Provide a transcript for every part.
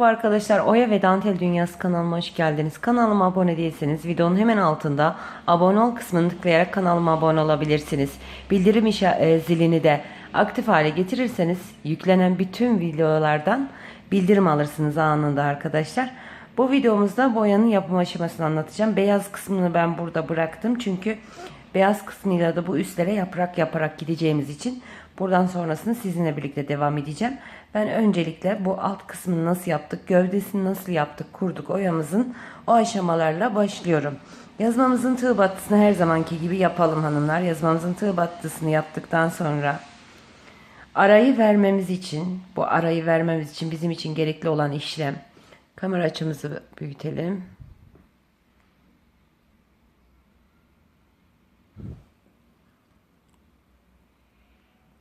Merhaba arkadaşlar, Oya ve Dantel Dünyası kanalıma hoş geldiniz. Kanalıma abone değilseniz videonun hemen altında abone ol kısmını tıklayarak kanalıma abone olabilirsiniz. Bildirim işa- e, zilini de aktif hale getirirseniz yüklenen bütün videolardan bildirim alırsınız anında arkadaşlar. Bu videomuzda boyanın yapım aşamasını anlatacağım. Beyaz kısmını ben burada bıraktım çünkü beyaz kısmıyla da bu üstlere yaprak yaparak gideceğimiz için buradan sonrasını sizinle birlikte devam edeceğim. Ben öncelikle bu alt kısmını nasıl yaptık, gövdesini nasıl yaptık, kurduk oyamızın o aşamalarla başlıyorum. Yazmamızın tığ battısını her zamanki gibi yapalım hanımlar. Yazmamızın tığ battısını yaptıktan sonra arayı vermemiz için, bu arayı vermemiz için bizim için gerekli olan işlem. Kamera açımızı büyütelim.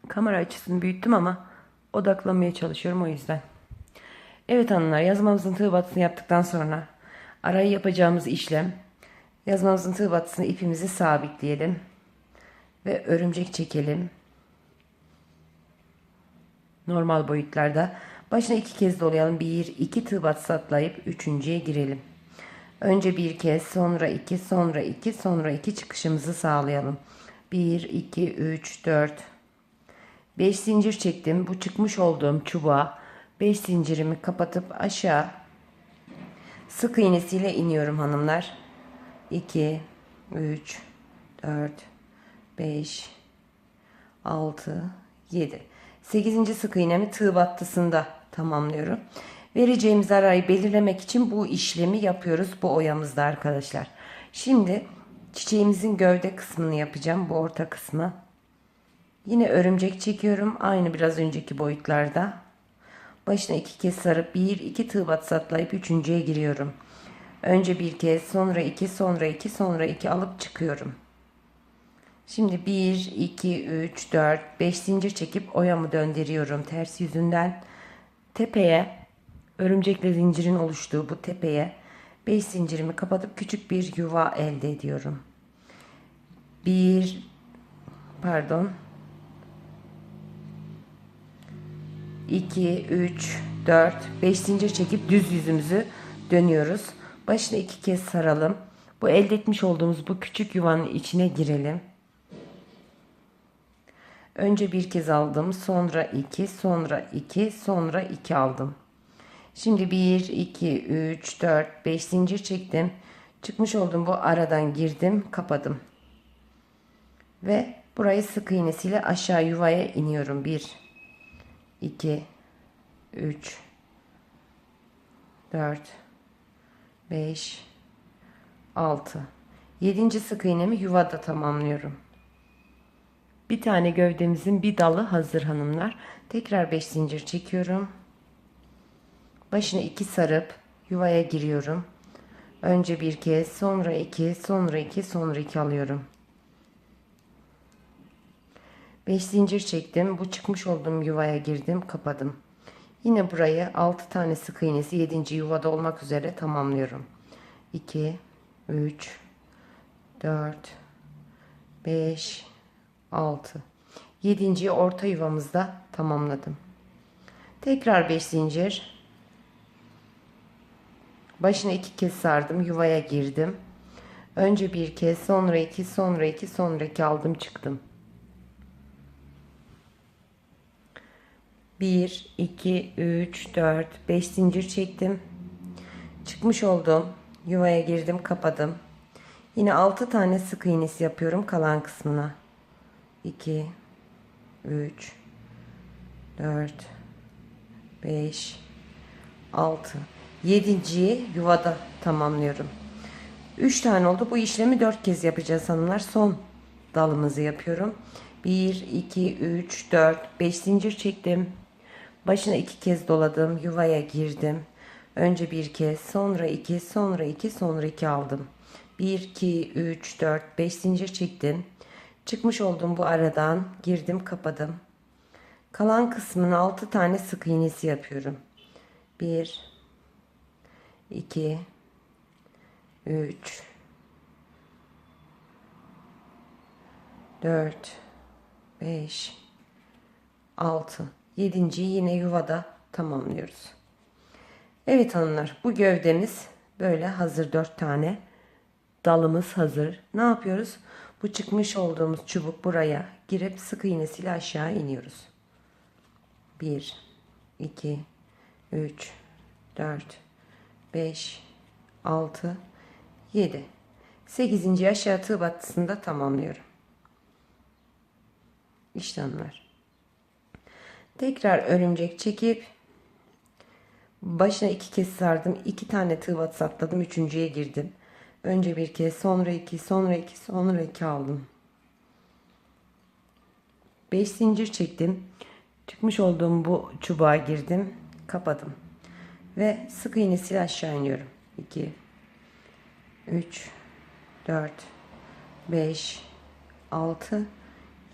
Kamera açısını büyüttüm ama odaklanmaya çalışıyorum o yüzden. Evet hanımlar yazmamızın tığ battısını yaptıktan sonra arayı yapacağımız işlem yazmamızın tığ battısını ipimizi sabitleyelim ve örümcek çekelim. Normal boyutlarda başına iki kez dolayalım. Bir, iki tığ battısı atlayıp üçüncüye girelim. Önce bir kez sonra iki sonra iki sonra iki çıkışımızı sağlayalım. 1 2 3 4 5 zincir çektim. Bu çıkmış olduğum çubuğa 5 zincirimi kapatıp aşağı sık iğnesiyle iniyorum hanımlar. 2 3 4 5 6 7 8. sık iğnemi tığ battısında tamamlıyorum. Vereceğimiz arayı belirlemek için bu işlemi yapıyoruz bu oyamızda arkadaşlar. Şimdi çiçeğimizin gövde kısmını yapacağım. Bu orta kısmı. Yine örümcek çekiyorum. Aynı biraz önceki boyutlarda. Başına iki kez sarıp bir iki tığ batısı atlayıp üçüncüye giriyorum. Önce bir kez sonra iki sonra iki sonra iki alıp çıkıyorum. Şimdi 1, 2, 3, 4, 5 zincir çekip oyamı döndürüyorum ters yüzünden. Tepeye örümcekle zincirin oluştuğu bu tepeye 5 zincirimi kapatıp küçük bir yuva elde ediyorum. 1 pardon 2 3 4 5 zincir çekip düz yüzümüzü dönüyoruz. Başına iki kez saralım. Bu elde etmiş olduğumuz bu küçük yuvanın içine girelim. Önce bir kez aldım. Sonra iki, sonra iki, sonra iki aldım. Şimdi 1, 2, 3, 4, 5 zincir çektim. Çıkmış olduğum bu aradan girdim, kapadım. Ve burayı sık iğnesiyle aşağı yuvaya iniyorum. 1, 2, 3, 4, 5, 6. 7. sık iğnemi yuvada tamamlıyorum. Bir tane gövdemizin bir dalı hazır hanımlar. Tekrar 5 zincir çekiyorum. Başına 2 sarıp yuvaya giriyorum. Önce bir kez, sonra 2, sonra 2, sonra 2 alıyorum. 5 zincir çektim. Bu çıkmış olduğum yuvaya girdim, kapadım. Yine burayı 6 tane sık iğnesi 7. yuvada olmak üzere tamamlıyorum. 2 3 4 5 6 7. orta yuvamızda tamamladım. Tekrar 5 zincir. Başına iki kez sardım. Yuvaya girdim. Önce bir kez, sonra iki, sonra iki, sonra iki aldım çıktım. 1, 2, 3, 4, 5 zincir çektim. Çıkmış oldum. Yuvaya girdim, kapadım. Yine 6 tane sık iğnesi yapıyorum kalan kısmına. 2 3 4 5 6 7. yuvada tamamlıyorum. 3 tane oldu. Bu işlemi 4 kez yapacağız hanımlar. Son dalımızı yapıyorum. 1 2 3 4 5 zincir çektim. Başına 2 kez doladım. Yuvaya girdim. Önce bir kez, sonra 2, sonra 2, sonra 2 aldım. 1 2 3 4 5 zincir çektim. Çıkmış olduğum bu aradan girdim kapadım. Kalan kısmını 6 tane sık iğnesi yapıyorum. 1 2 3 4 5 6 7. yine yuvada tamamlıyoruz. Evet hanımlar bu gövdemiz böyle hazır dört tane dalımız hazır. Ne yapıyoruz? Bu çıkmış olduğumuz çubuk buraya girip sık iğnesiyle aşağı iniyoruz. 1 2 3 4 5 6 7 8. aşağı tığ battısında tamamlıyorum. İşte hanımlar. Tekrar örümcek çekip başına iki kez sardım. iki tane tığ atladım. Üçüncüye girdim. Önce bir kez sonra iki sonra iki sonra iki aldım. Beş zincir çektim. Çıkmış olduğum bu çubuğa girdim. Kapadım. Ve sık iğnesiyle aşağı iniyorum. 2 3 4 5 6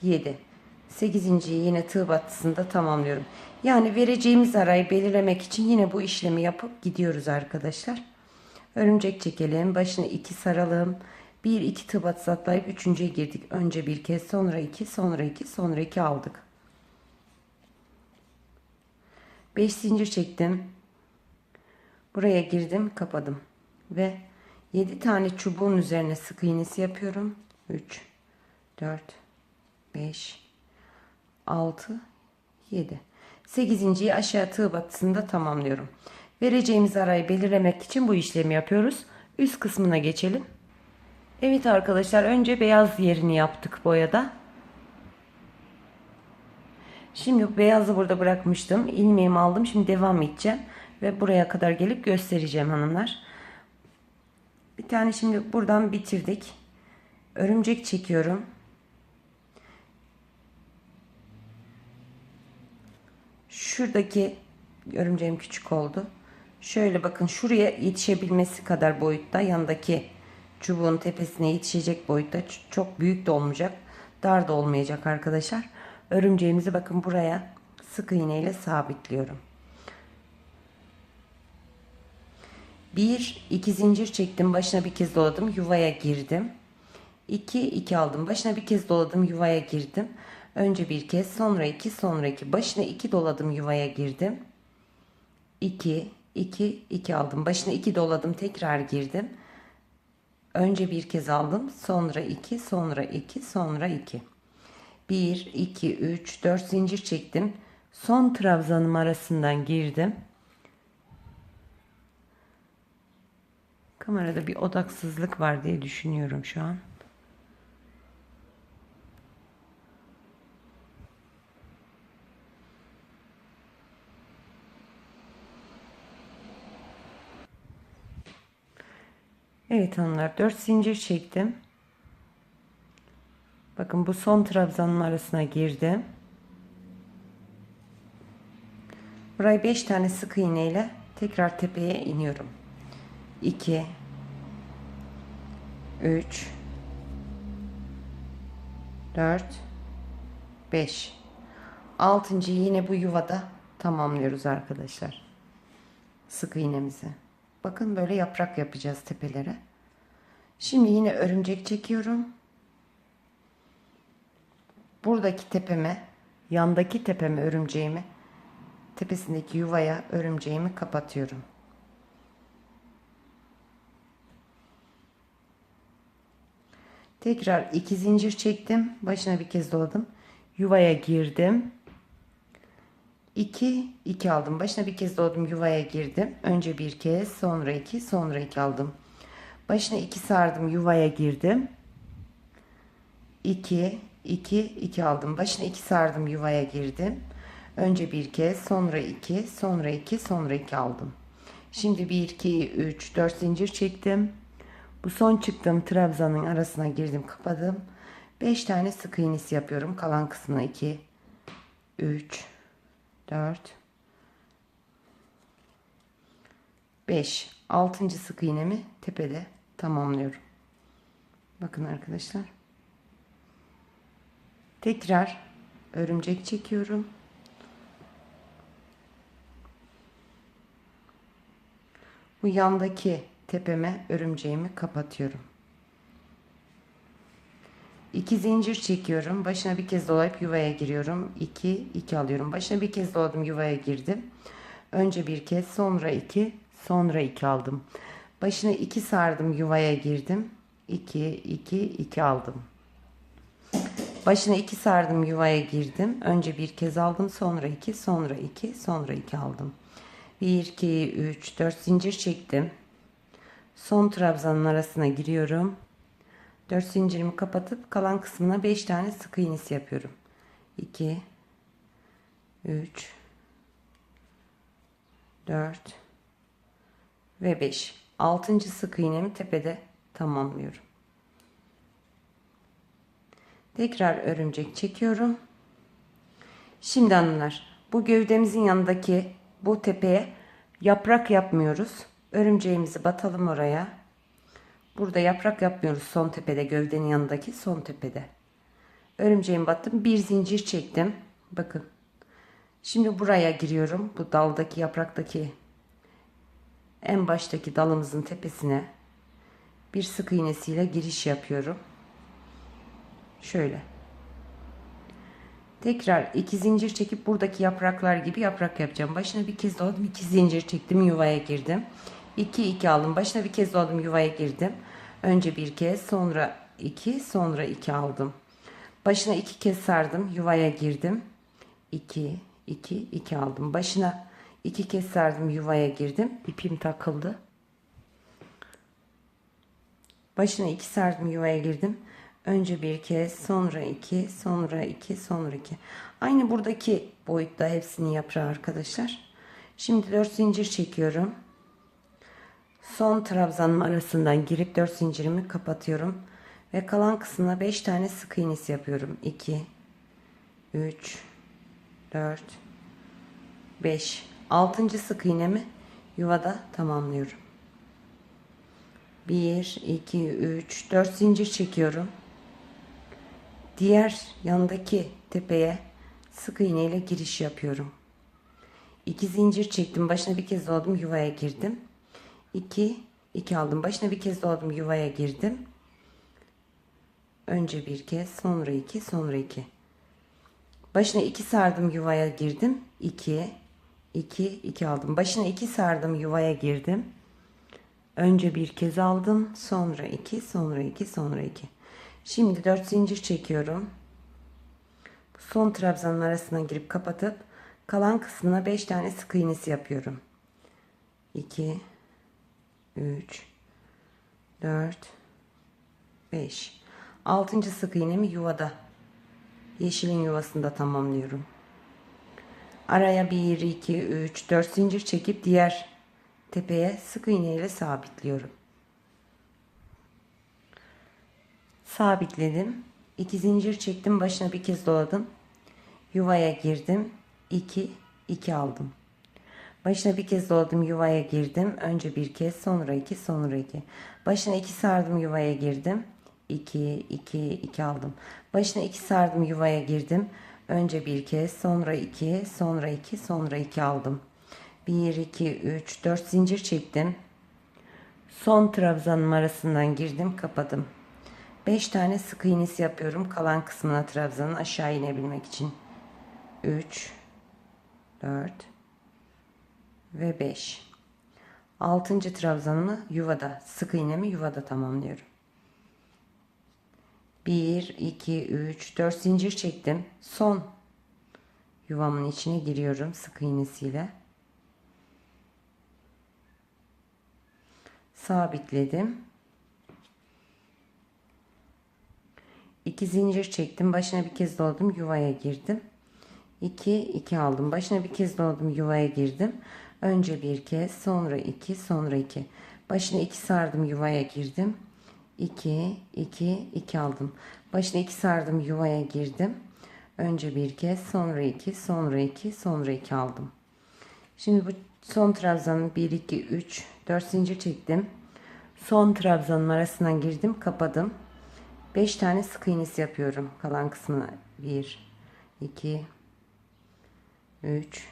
7 8.yi yine tığ battısında tamamlıyorum. Yani vereceğimiz arayı belirlemek için yine bu işlemi yapıp gidiyoruz arkadaşlar. Örümcek çekelim. Başına 2 saralım. 1 2 tığ batısı atlayıp üçüncüye girdik. Önce bir kez sonra 2 sonra 2 sonra 2 aldık. 5 zincir çektim. Buraya girdim, kapadım. Ve 7 tane çubuğun üzerine sık iğnesi yapıyorum. 3 4 5 6 7 8.yi aşağı tığ batısında tamamlıyorum. Vereceğimiz arayı belirlemek için bu işlemi yapıyoruz. Üst kısmına geçelim. Evet arkadaşlar önce beyaz yerini yaptık boyada. Şimdi beyazı burada bırakmıştım. İlmeğimi aldım. Şimdi devam edeceğim. Ve buraya kadar gelip göstereceğim hanımlar. Bir tane şimdi buradan bitirdik. Örümcek çekiyorum. Şuradaki örümceğim küçük oldu. Şöyle bakın şuraya yetişebilmesi kadar boyutta yanındaki çubuğun tepesine yetişecek boyutta çok büyük de olmayacak dar da olmayacak arkadaşlar. Örümceğimizi bakın buraya sık iğne ile sabitliyorum. Bir iki zincir çektim başına bir kez doladım yuvaya girdim. 2 2 aldım başına bir kez doladım yuvaya girdim. Önce bir kez sonra iki sonra iki başına iki doladım yuvaya girdim. 2 2 2 aldım başına iki doladım tekrar girdim. Önce bir kez aldım sonra iki sonra iki sonra iki. 1 2 3 4 zincir çektim. Son trabzanım arasından girdim. Kamerada bir odaksızlık var diye düşünüyorum şu an. Evet hanımlar 4 zincir çektim. Bakın bu son trabzanın arasına girdim. Burayı 5 tane sık iğne ile tekrar tepeye iniyorum. 2 3 4 5 6. yine bu yuvada tamamlıyoruz arkadaşlar. Sık iğnemizi. Bakın böyle yaprak yapacağız tepelere. Şimdi yine örümcek çekiyorum. Buradaki tepeme, yandaki tepeme örümceğimi, tepesindeki yuvaya örümceğimi kapatıyorum. Tekrar iki zincir çektim. Başına bir kez doladım. Yuvaya girdim. 2 2 aldım. Başına bir kez doladım. Yuvaya girdim. Önce bir kez, sonra 2, sonra 2 aldım. Başına 2 sardım. Yuvaya girdim. 2 2 2 aldım. Başına 2 sardım. Yuvaya girdim. Önce bir kez, sonra 2, sonra 2, sonra 2 aldım. Şimdi 1 2 3 4 zincir çektim. Bu son çıktığım trabzanın arasına girdim kapadım. 5 tane sık iğnesi yapıyorum. Kalan kısmına 2 3 4 5 6. sık iğnemi tepede tamamlıyorum. Bakın arkadaşlar. Tekrar örümcek çekiyorum. Bu yandaki tepeme örümceğimi kapatıyorum. İki zincir çekiyorum. Başına bir kez dolayıp yuvaya giriyorum. 2 2 alıyorum. Başına bir kez doladım yuvaya girdim. Önce bir kez, sonra iki, sonra 2 aldım. Başına 2 sardım yuvaya girdim. 2 2 2 aldım. Başına 2 sardım yuvaya girdim. Önce bir kez aldım sonra 2 sonra 2 sonra 2 aldım. 1 2 3 4 zincir çektim. Son trabzanın arasına giriyorum. 4 zincirimi kapatıp kalan kısmına 5 tane sık iğnesi yapıyorum. 2 3 4 ve 5. 6. sık iğnemi tepede tamamlıyorum. Tekrar örümcek çekiyorum. Şimdi hanımlar bu gövdemizin yanındaki bu tepeye yaprak yapmıyoruz. Örümceğimizi batalım oraya. Burada yaprak yapmıyoruz son tepede gövdenin yanındaki son tepede. Örümceğimi battım. Bir zincir çektim. Bakın. Şimdi buraya giriyorum. Bu daldaki yapraktaki en baştaki dalımızın tepesine bir sık iğnesiyle giriş yapıyorum. Şöyle. Tekrar iki zincir çekip buradaki yapraklar gibi yaprak yapacağım. Başına bir kez doladım. iki zincir çektim. Yuvaya girdim. 2 2 aldım. Başına bir kez doladım. Yuvaya girdim. Önce bir kez sonra 2 sonra 2 aldım. Başına iki kez sardım. Yuvaya girdim. 2 2 2 aldım. Başına iki kez sardım. Yuvaya girdim. İpim takıldı. Başına iki sardım. Yuvaya girdim. Önce bir kez, sonra iki, sonra iki, sonra iki. Aynı buradaki boyutta hepsini yaprağı arkadaşlar. Şimdi 4 zincir çekiyorum. Son trabzanın arasından girip 4 zincirimi kapatıyorum. Ve kalan kısmına 5 tane sık iğnesi yapıyorum. 2, 3, 4, 5. 6. sık iğnemi yuvada tamamlıyorum. 1, 2, 3, 4 zincir çekiyorum diğer yandaki tepeye sık iğne ile giriş yapıyorum. 2 zincir çektim. Başına bir kez doladım. Yuvaya girdim. 2 2 aldım. Başına bir kez doladım. Yuvaya girdim. Önce bir kez, sonra 2, sonra 2. Başına 2 sardım. Yuvaya girdim. 2 2 2 aldım. Başına 2 sardım. Yuvaya girdim. Önce bir kez aldım. Sonra 2, sonra 2, sonra 2. Şimdi 4 zincir çekiyorum. Son trabzanın arasına girip kapatıp kalan kısmına 5 tane sık iğnesi yapıyorum. 2 3 4 5 6. sık iğnemi yuvada yeşilin yuvasında tamamlıyorum. Araya 1 2 3 4 zincir çekip diğer tepeye sık iğne ile sabitliyorum. sabitledim. 2 zincir çektim. Başına bir kez doladım. Yuvaya girdim. 2 2 aldım. Başına bir kez doladım. Yuvaya girdim. Önce bir kez, sonra 2, sonra 2. Başına 2 sardım. Yuvaya girdim. 2 2 2 aldım. Başına 2 sardım. Yuvaya girdim. Önce bir kez, sonra 2, sonra 2, sonra 2 aldım. 1 2 3 4 zincir çektim. Son trabzanın arasından girdim, kapadım. 5 tane sık iğnesi yapıyorum. Kalan kısmına trabzanın aşağı inebilmek için. 3 4 ve 5. 6. trabzanımı yuvada, sık iğnemi yuvada tamamlıyorum. 1 2 3 4 zincir çektim. Son yuvamın içine giriyorum sık iğnesiyle. Sabitledim. 2 zincir çektim. Başına bir kez doladım. Yuvaya girdim. 2 2 aldım. Başına bir kez doladım. Yuvaya girdim. Önce bir kez, sonra 2, sonra 2. Başına 2 sardım. Yuvaya girdim. 2 2 2 aldım. Başına 2 sardım. Yuvaya girdim. Önce bir kez, sonra 2, sonra 2, sonra 2 aldım. Şimdi bu son trabzanın 1 2 3 4 zincir çektim. Son trabzanın arasından girdim, kapadım. 5 tane sık iğnesi yapıyorum kalan kısmına. 1 2 3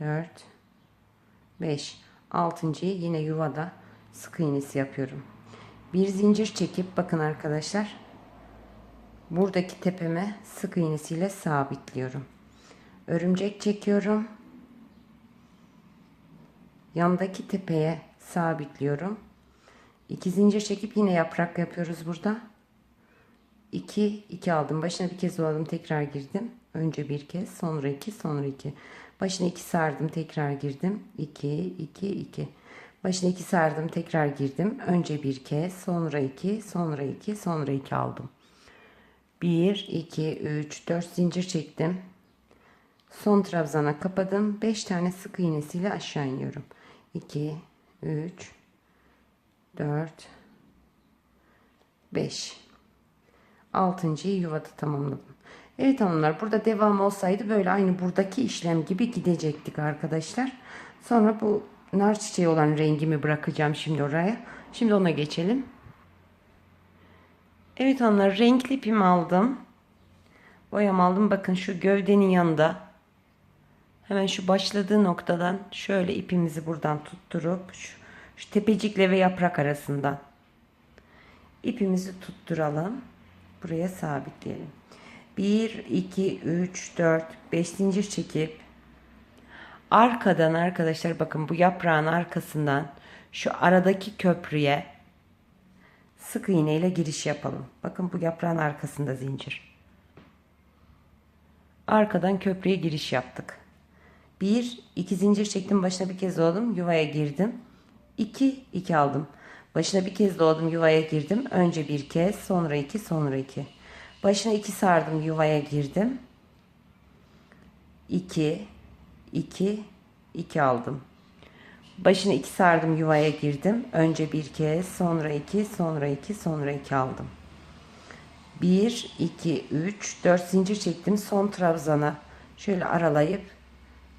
4 5 altıncıyı yine yuvada sık iğnesi yapıyorum. Bir zincir çekip bakın arkadaşlar buradaki tepeme sık iğnesiyle sabitliyorum. Örümcek çekiyorum. yandaki tepeye sabitliyorum. İki zincir çekip yine yaprak yapıyoruz burada. 2 2 aldım. Başına bir kez doladım, tekrar girdim. Önce bir kez, sonra iki, sonra iki. Başına iki sardım, tekrar girdim. 2 2 2. Başına iki sardım, tekrar girdim. Önce bir kez, sonra iki, sonra iki, sonra iki aldım. 1 2 3 4 zincir çektim. Son trabzana kapadım. 5 tane sık iğnesiyle aşağı iniyorum. 2 3 4 5 altıncıyı yuvada tamamladım. Evet hanımlar burada devam olsaydı böyle aynı buradaki işlem gibi gidecektik arkadaşlar. Sonra bu nar çiçeği olan rengimi bırakacağım şimdi oraya. Şimdi ona geçelim. Evet hanımlar renkli ipimi aldım. Boyam aldım. Bakın şu gövdenin yanında hemen şu başladığı noktadan şöyle ipimizi buradan tutturup şu, şu tepecikle ve yaprak arasından ipimizi tutturalım. Buraya sabitleyelim. 1, 2, 3, 4, 5 zincir çekip arkadan arkadaşlar bakın bu yaprağın arkasından şu aradaki köprüye sık iğne ile giriş yapalım. Bakın bu yaprağın arkasında zincir. Arkadan köprüye giriş yaptık. 1, 2 zincir çektim başına bir kez doladım yuvaya girdim. 2, 2 aldım. Başına bir kez doladım yuvaya girdim. Önce bir kez sonra iki sonra iki. Başına iki sardım yuvaya girdim. 2 2 2 aldım. Başına iki sardım yuvaya girdim. Önce bir kez sonra iki sonra iki sonra iki aldım. 1 2 3 4 zincir çektim. Son trabzana şöyle aralayıp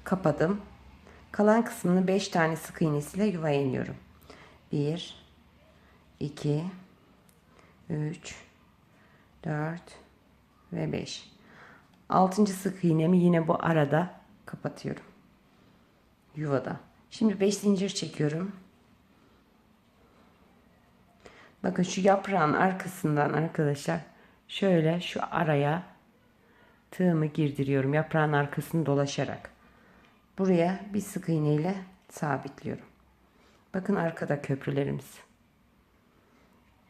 kapadım. Kalan kısmını 5 tane sık iğnesiyle yuvaya iniyorum. 1 2 3 4 ve 5 altıncı sık iğnemi yine bu arada kapatıyorum. Yuvada. Şimdi 5 zincir çekiyorum. Bakın şu yaprağın arkasından arkadaşlar şöyle şu araya tığımı girdiriyorum yaprağın arkasını dolaşarak. Buraya bir sık iğne ile sabitliyorum. Bakın arkada köprülerimiz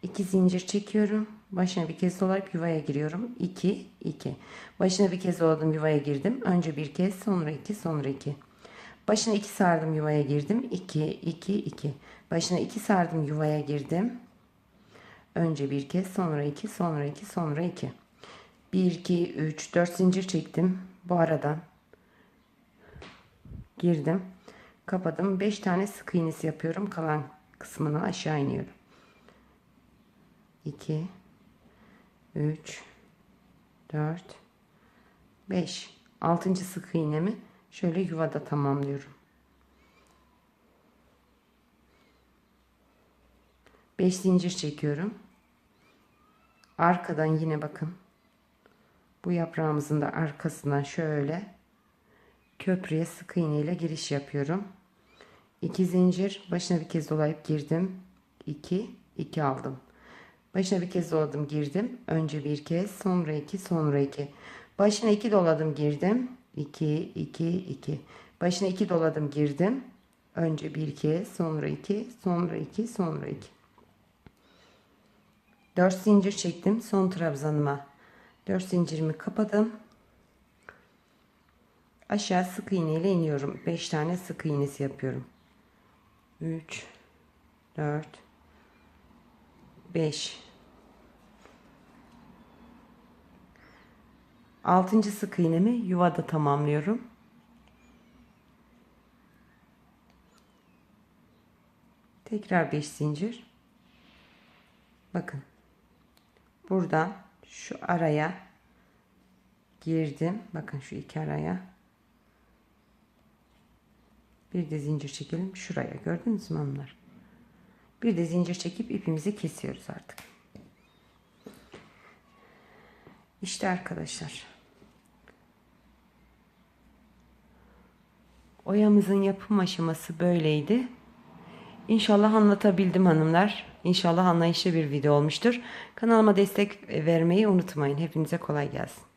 2 zincir çekiyorum. Başına bir kez dolayıp yuvaya giriyorum. 2 2. Başına bir kez doladım yuvaya girdim. Önce bir kez sonra 2 sonra 2. Başına 2 sardım yuvaya girdim. 2 2 2. Başına 2 sardım yuvaya girdim. Önce bir kez sonra 2 sonra 2 sonra 2. 1 2 3 4 zincir çektim. Bu aradan girdim. Kapadım. 5 tane sık iğnesi yapıyorum. Kalan kısmını aşağı iniyorum. 2 3 4 5 6. sık iğnemi şöyle yuvada tamamlıyorum. 5 zincir çekiyorum. Arkadan yine bakın. Bu yaprağımızın da arkasından şöyle köprüye sık iğne ile giriş yapıyorum. 2 zincir başına bir kez dolayıp girdim. 2 2 aldım. Başına bir kez doladım girdim. Önce bir kez sonra iki sonra iki. Başına iki doladım girdim. 2 2 2. Başına iki doladım girdim. Önce bir kez sonra iki sonra iki sonra iki. 4 zincir çektim. Son trabzanıma 4 zincirimi kapadım. Aşağı sık iğne ile iniyorum. 5 tane sık iğnesi yapıyorum. 3 4 5 Altıncı sık iğnemi yuvada tamamlıyorum. Tekrar 5 zincir. Bakın. Buradan şu araya girdim. Bakın şu iki araya. Bir de zincir çekelim şuraya. Gördünüz mü hanımlar? Bir de zincir çekip ipimizi kesiyoruz artık. İşte arkadaşlar. Oyamızın yapım aşaması böyleydi. İnşallah anlatabildim hanımlar. İnşallah anlayışlı bir video olmuştur. Kanalıma destek vermeyi unutmayın. Hepinize kolay gelsin.